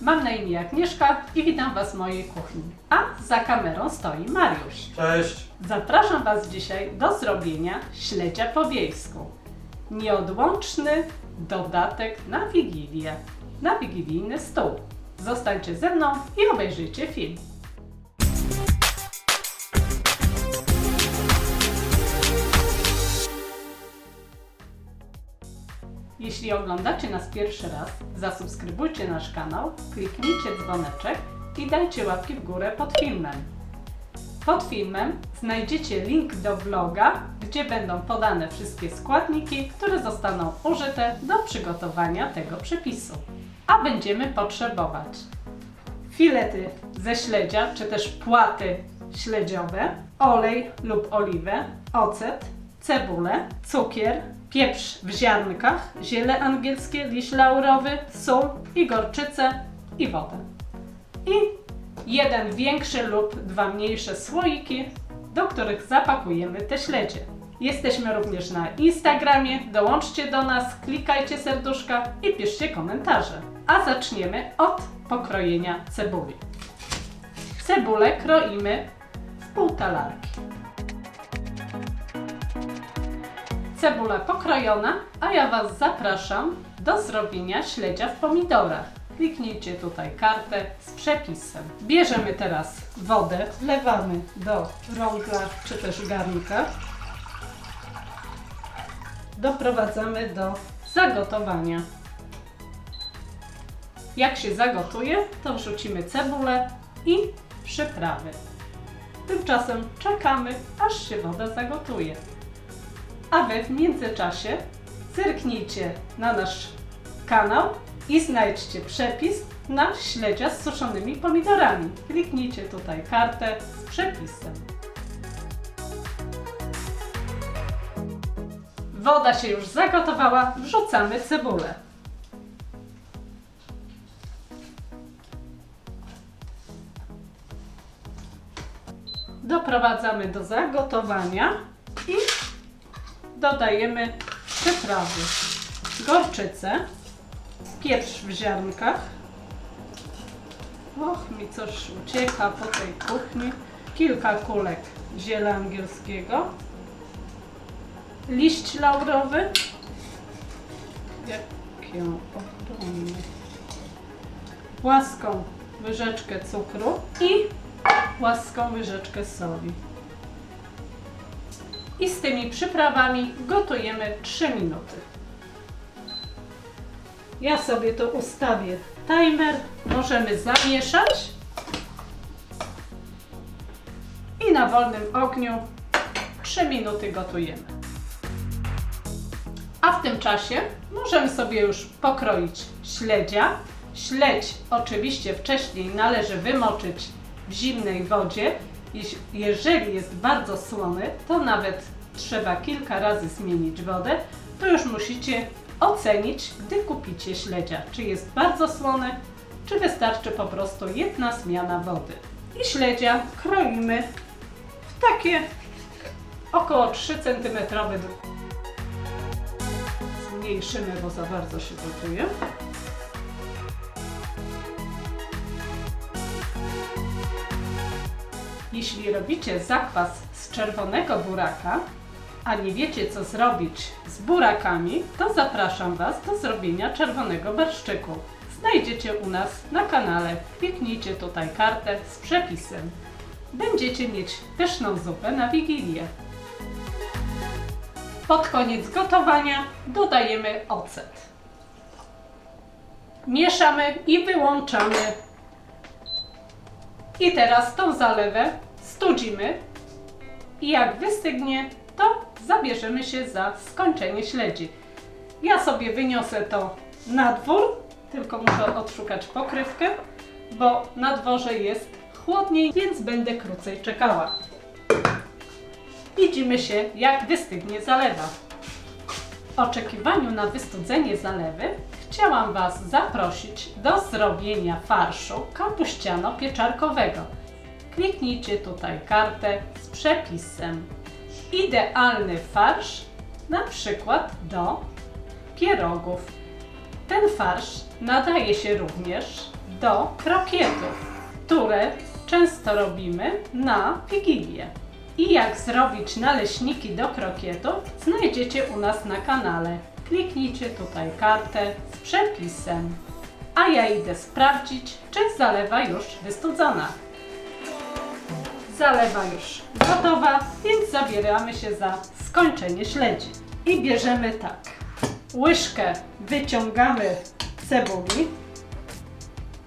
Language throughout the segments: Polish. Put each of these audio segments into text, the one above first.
Mam na imię Agnieszka i witam Was w mojej kuchni. A za kamerą stoi Mariusz. Cześć! Zapraszam Was dzisiaj do zrobienia śledzia po wiejsku. Nieodłączny dodatek na Wigilię, na wigilijny stół. Zostańcie ze mną i obejrzyjcie film. Jeśli oglądacie nas pierwszy raz, zasubskrybujcie nasz kanał, kliknijcie dzwoneczek i dajcie łapki w górę pod filmem. Pod filmem znajdziecie link do vloga, gdzie będą podane wszystkie składniki, które zostaną użyte do przygotowania tego przepisu. A będziemy potrzebować filety ze śledzia, czy też płaty śledziowe, olej lub oliwę, ocet, cebulę, cukier, pieprz w ziarnkach, ziele angielskie, liść laurowy, sól i gorczycę i wodę. I jeden większy lub dwa mniejsze słoiki, do których zapakujemy te śledzie. Jesteśmy również na Instagramie, dołączcie do nas, klikajcie serduszka i piszcie komentarze. A zaczniemy od pokrojenia cebuli. Cebulę kroimy w pół Cebula pokrojona, a ja Was zapraszam do zrobienia śledzia w pomidorach. Kliknijcie tutaj kartę z przepisem. Bierzemy teraz wodę, wlewamy do rągla czy też garnka. Doprowadzamy do zagotowania. Jak się zagotuje, to wrzucimy cebulę i przyprawy. Tymczasem czekamy, aż się woda zagotuje. A Wy w międzyczasie zerknijcie na nasz kanał i znajdźcie przepis na śledzia z suszonymi pomidorami. Kliknijcie tutaj kartę z przepisem. Woda się już zagotowała, wrzucamy cebulę. Doprowadzamy do zagotowania i dodajemy przyprawy. Gorczycę, pieprz w ziarnkach. Och, mi coś ucieka po tej kuchni. Kilka kulek ziela angielskiego. Liść laurowy. Jak ją obronię. Łaską łyżeczkę cukru i łaską łyżeczkę soli. I z tymi przyprawami gotujemy 3 minuty. Ja sobie to ustawię timer. Możemy zamieszać. I na wolnym ogniu 3 minuty gotujemy. A w tym czasie możemy sobie już pokroić śledzia. Śledź oczywiście wcześniej należy wymoczyć w zimnej wodzie. Jeżeli jest bardzo słony, to nawet trzeba kilka razy zmienić wodę. To już musicie ocenić, gdy kupicie śledzia, czy jest bardzo słone, czy wystarczy po prostu jedna zmiana wody. I śledzia kroimy w takie około 3 cm. Zmniejszymy, bo za bardzo się gotuje. Jeśli robicie zakwas z czerwonego buraka, a nie wiecie co zrobić z burakami, to zapraszam Was do zrobienia czerwonego barszczyku. Znajdziecie u nas na kanale. Kliknijcie tutaj kartę z przepisem. Będziecie mieć pyszną zupę na Wigilię. Pod koniec gotowania dodajemy ocet. Mieszamy i wyłączamy i teraz tą zalewę studzimy i jak wystygnie, to zabierzemy się za skończenie śledzi. Ja sobie wyniosę to na dwór, tylko muszę odszukać pokrywkę, bo na dworze jest chłodniej, więc będę krócej czekała. Widzimy się, jak wystygnie zalewa. W oczekiwaniu na wystudzenie zalewy chciałam Was zaprosić do zrobienia farszu kapuściano-pieczarkowego. Kliknijcie tutaj kartę z przepisem. Idealny farsz na przykład do pierogów. Ten farsz nadaje się również do krokietów, które często robimy na Wigilię. I jak zrobić naleśniki do krokietów, znajdziecie u nas na kanale. Kliknijcie tutaj kartę z przepisem. A ja idę sprawdzić, czy zalewa już wystudzona. Zalewa już gotowa, więc zabieramy się za skończenie śledzi. I bierzemy tak. Łyżkę wyciągamy cebuli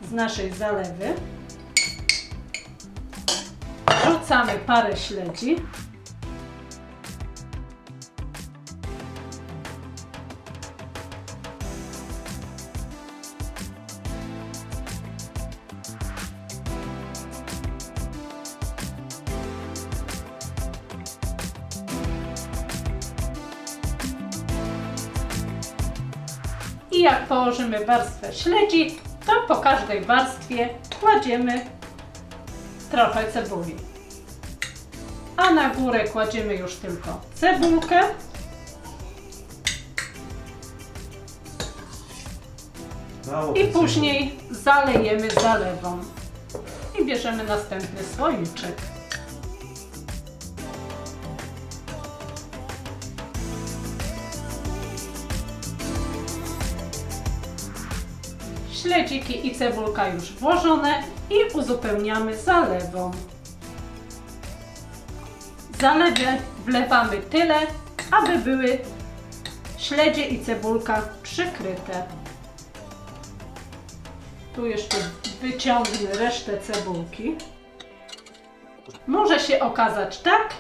z naszej zalewy. Wrzucamy parę śledzi. I jak położymy warstwę śledzi, to po każdej warstwie kładziemy trochę cebuli. A na górę kładziemy już tylko cebulkę. I później zalejemy zalewą. I bierzemy następny słoiczek. Śledziki i cebulka już włożone i uzupełniamy zalewą. Zalewie wlewamy tyle, aby były śledzie i cebulka przykryte. Tu jeszcze wyciągnę resztę cebulki. Może się okazać tak,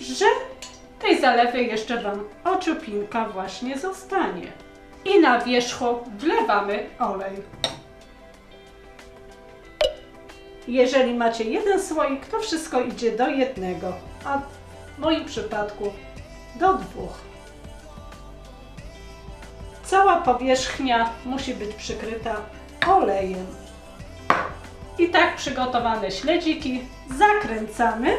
że tej zalewy jeszcze Wam ociupinka właśnie zostanie. I na wierzchu wlewamy olej. Jeżeli macie jeden słoik, to wszystko idzie do jednego, a w moim przypadku do dwóch. Cała powierzchnia musi być przykryta olejem. I tak przygotowane śledziki zakręcamy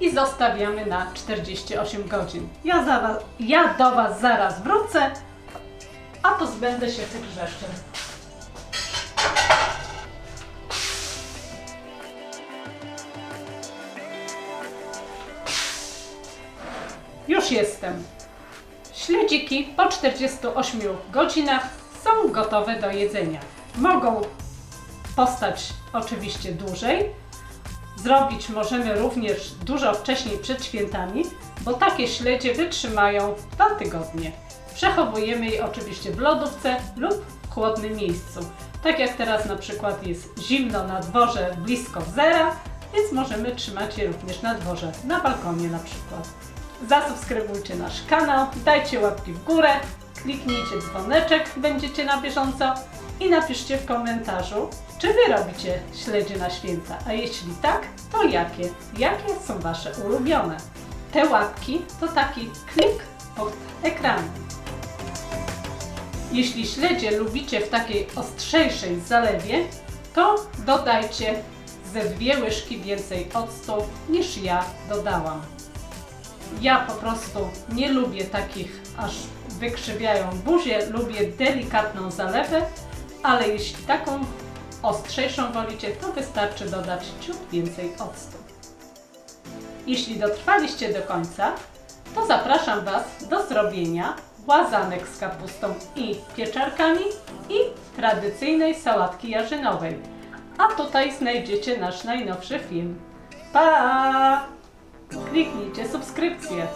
i zostawiamy na 48 godzin. Ja, ja do Was zaraz wrócę, a pozbędę się tych rzeczy. Już jestem. Śledziki po 48 godzinach są gotowe do jedzenia. Mogą postać oczywiście dłużej. Zrobić możemy również dużo wcześniej przed świętami, bo takie śledzie wytrzymają dwa tygodnie. Przechowujemy je oczywiście w lodówce lub w chłodnym miejscu. Tak jak teraz na przykład jest zimno na dworze blisko zera, więc możemy trzymać je również na dworze, na balkonie na przykład. Zasubskrybujcie nasz kanał, dajcie łapki w górę, kliknijcie dzwoneczek, będziecie na bieżąco i napiszcie w komentarzu, czy Wy robicie śledzie na święta, a jeśli tak, to jakie? Jakie są Wasze ulubione? Te łapki to taki klik pod ekranem. Jeśli śledzie lubicie w takiej ostrzejszej zalewie, to dodajcie ze dwie łyżki więcej octu niż ja dodałam. Ja po prostu nie lubię takich, aż wykrzywiają buzię, lubię delikatną zalewę, ale jeśli taką ostrzejszą wolicie, to wystarczy dodać ciut więcej octu. Jeśli dotrwaliście do końca, to zapraszam Was do zrobienia łazanek z kapustą i pieczarkami i tradycyjnej sałatki jarzynowej. A tutaj znajdziecie nasz najnowszy film. Pa! Kliknijcie subskrypcję.